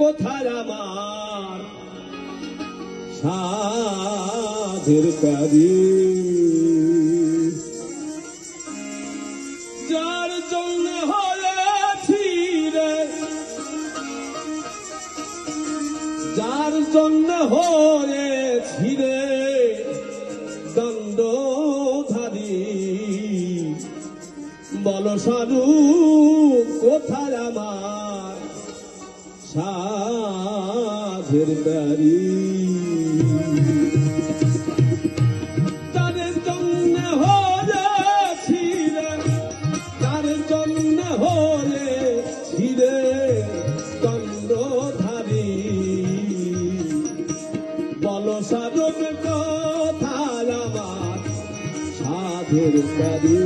কোথায় আমার। সাধের কারি যার জন্য হয়েছি রে যার জন্য হয়েছি রে দণ্ডধারী বল সাধু কোথায় আমার। সাধের বাড়ি তার জন্য হয়েছি রে তার জন্য হয়েছি রে দণ্ডধারী বল সাধক কোথায় আমার সাধের বাড়ি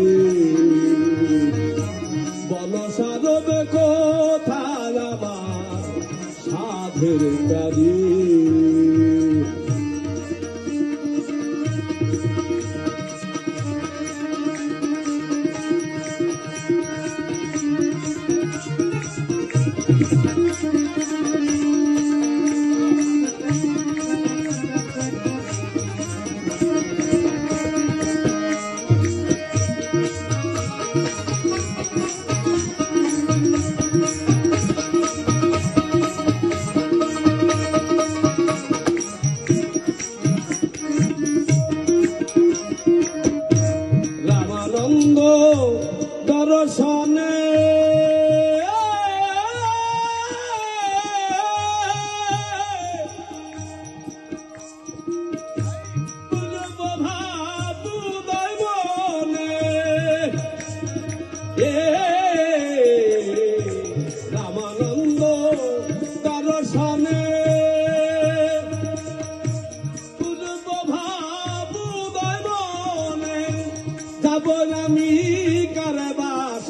বল সাধক मेरे प्यारी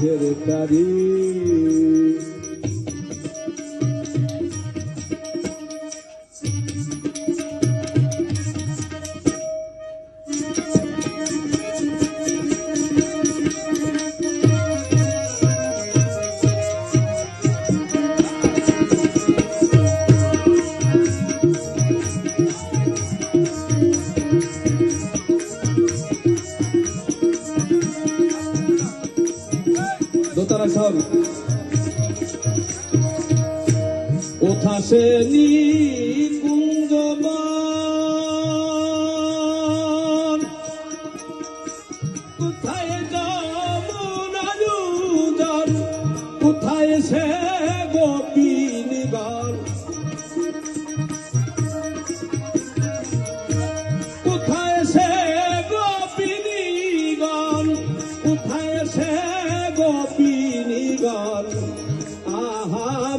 সাধের বাড়ি Lord.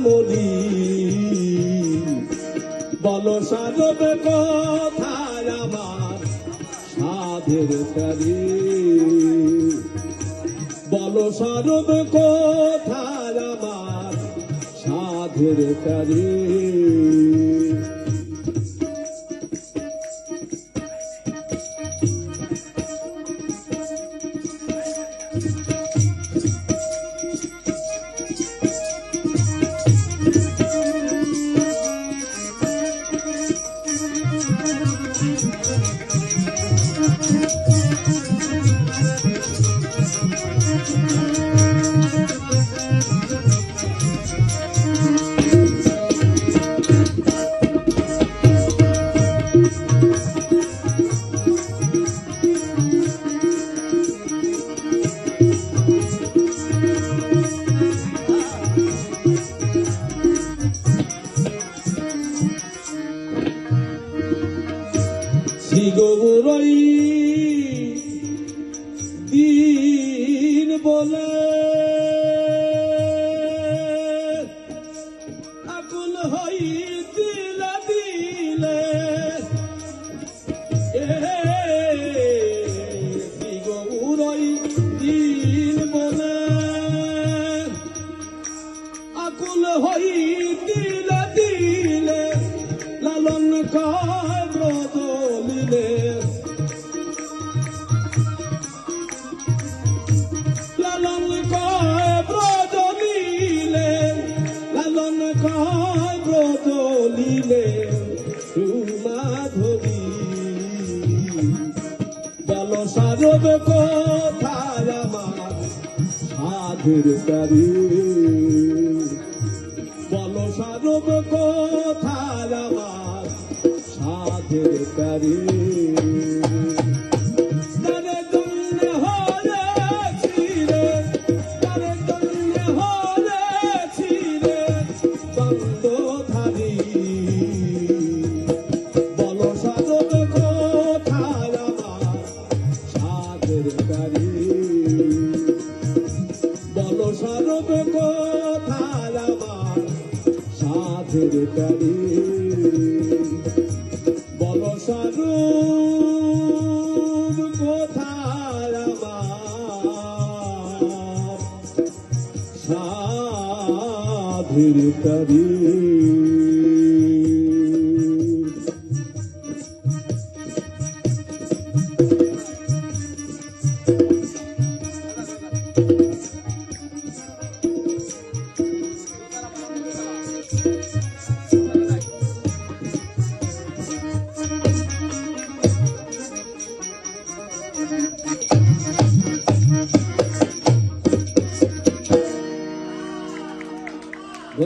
মলি বল সাধব কথায় আমার সাধের তারি। বল সাধব কথায় আমার সাধের তারি। thì cô vừa লালন কায় ব্রত লিলে সুমাধবী কোথায় আমার সাধের তারি সাধের গাড়ি বলো সাধুর কোথায় আমার? সাধের গাড়ি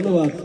Ринова